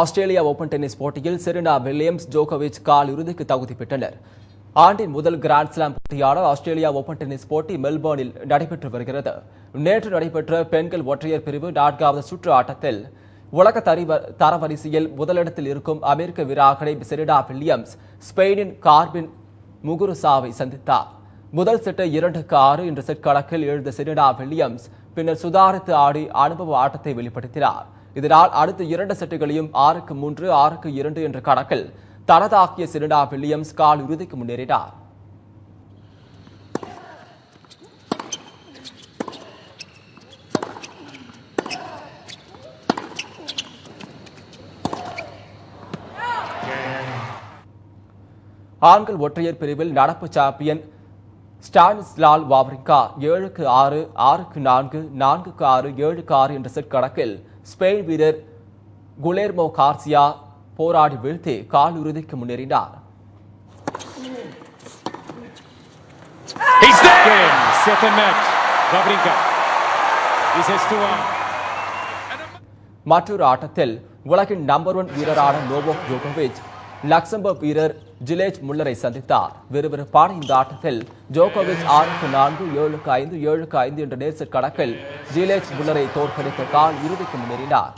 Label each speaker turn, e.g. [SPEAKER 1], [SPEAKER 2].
[SPEAKER 1] Australia open tennis போட்டியில் Serena Williams ஜோகோவிச் கால் இறுதிக்கு தகுதி பெற்றனர். ஆண்டின் முதல் கிராண்ட் ஸ்லாம் போட்டியான ஆஸ்திரேலியா ஓபன் டென்னிஸ் போட்டி மெல்போர்னில் நடைபெற்று வருகிறது. நேற்று நடைபெற்ற பெண்கள் ஒற்றையர் பிரிவு நான்காவது சுற்று ஆட்டத்தில் உலக தரவரிசையில் முதலிடத்தில் இருக்கும் அமெரிக்க வீராங்கனை செரினா வில்லியம்ஸ் ஸ்பெயினின் கார்பின் முகுருசாவை சந்தித்தார். முதல் செட்டை இரண்டுக்கு ஆறு என்ற செட் கணக்கில் எழுந்த செரினா வில்லியம்ஸ் பின்னர் சுதாரித்து ஆடி அனுபவ ஆட்டத்தை வெளிப்படுத்தினார். இதனால் அடுத்த இரண்டு செட்டுகளையும் ஆறுக்கு மூன்று ஆறுக்கு இரண்டு என்ற கணக்கில் தனதாக்கிய செரினா வில்லியம்ஸ் கால் இறுதிக்கு முன்னேறினார். ஆண்கள் ஒற்றையர் பிரிவில் நடப்பு சாம்பியன் ஸ்டானிஸ்லால் வாவ்ரிங்கா ஏழுக்கு ஆறு ஆறுக்கு நான்கு நான்குக்கு ஆறு ஏழுக்கு ஆறு என்ற செட் கணக்கில் ஸ்பெயின் வீரர் குலேர்மோ கார்சியா போராடி வீழ்த்தி கால் இறுதிக்கு முன்னேறினார். மற்றொரு ஆட்டத்தில் உலகின் நம்பர் ஒன் வீரரான நோவோக் ஜோகோவிச் லக்சம்பர்க் வீரர் ஜிலேஜ் முல்லரை சந்தித்தார். விறுவிறுப்பான இந்த ஆட்டத்தில் ஜோகோவிச் ஆறுக்கு நான்கு ஏழுக்கு ஐந்து ஏழுக்கு ஐந்து என்ற நேர் கணக்கில் ஜிலேஜ் முல்லரை தோற்கடித்த கால் இறுதிக்கு முன்னேறினார்.